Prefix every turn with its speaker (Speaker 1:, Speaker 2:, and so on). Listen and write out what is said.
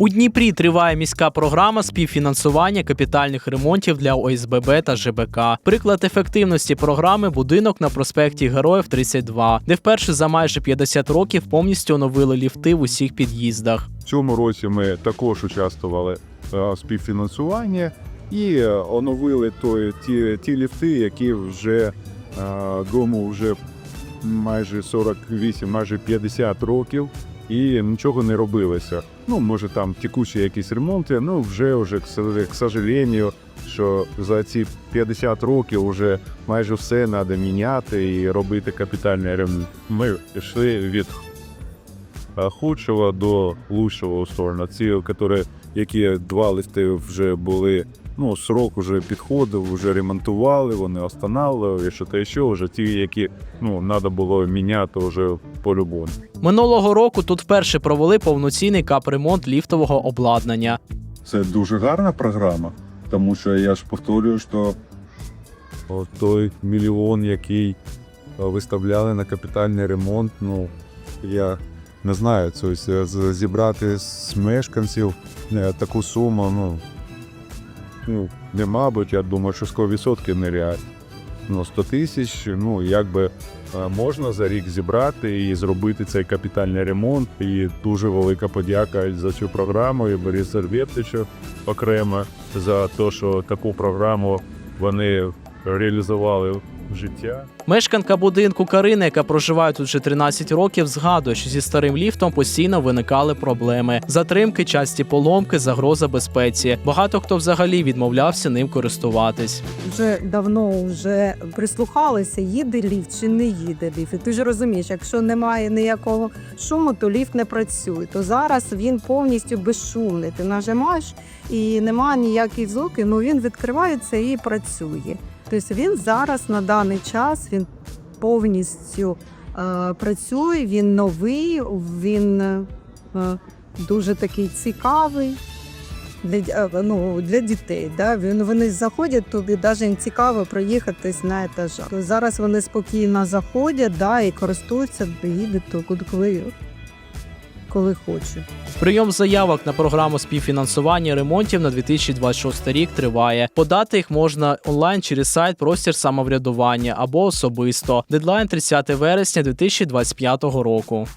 Speaker 1: У Дніпрі триває міська програма співфінансування капітальних ремонтів для ОСББ та ЖБК. Приклад ефективності програми будинок на проспекті Героїв 32, де вперше за майже 50 років повністю оновили ліфти в усіх під'їздах.
Speaker 2: В цьому році ми також участвували е, в співфінансуванні і е, оновили той, ті, ті ліфти, які вже е, дому вже майже 48, майже 50 років. І нічого не робилося. Ну, може, там текучі якісь ремонти, ну вже вже к сожалению, що за ці 50 років вже майже все треба міняти і робити капітальний ремонт. Ми йшли від а, худшого до лучшого сторону. Ці, які два листи вже були, ну, срок вже підходив, вже ремонтували, вони останавливали, що то ще, вже ті, які ну, треба було міняти вже по-любому.
Speaker 1: Минулого року тут вперше провели повноцінний капремонт ліфтового обладнання.
Speaker 3: Це дуже гарна програма, тому що я ж повторюю, що
Speaker 2: От той мільйон, який е, виставляли на капітальний ремонт, ну я не знаю, це ось, е, з- зібрати з мешканців е, таку суму, ну, ну не мабуть, я думаю, що 100% нереально. Ну, 100 тисяч, ну якби е, можна за рік зібрати і зробити цей капітальний ремонт. І дуже велика подяка за цю програму і Борису Сервєптичу окремо за те, що таку програму вони реалізували в життя.
Speaker 1: Мешканка будинку Карина, яка проживає тут вже 13 років, згадує, що зі старим ліфтом постійно виникали проблеми: затримки, часті поломки, загроза безпеці. Багато хто взагалі відмовлявся ним користуватись.
Speaker 4: вже давно вже прислухалися, їде ліфт чи не їде ліфт. І ти ж розумієш, якщо немає ніякого шуму, то ліфт не працює. То зараз він повністю безшумний. Ти нажимаєш і немає ніяких звуків, ну він відкривається і працює. Тобто він зараз на даний час він повністю е, працює, він новий, він е, дуже такий цікавий для, е, ну, для дітей. Да? Він- Вони заходять, тобі навіть їм цікаво проїхатись на етажах. Зараз вони спокійно заходять да, і користуються, їдуть коли, коли хочуть.
Speaker 1: Прийом заявок на програму співфінансування ремонтів на 2026 рік триває. Подати їх можна онлайн через сайт Простір самоврядування або особисто. Дедлайн 30 вересня 2025 року.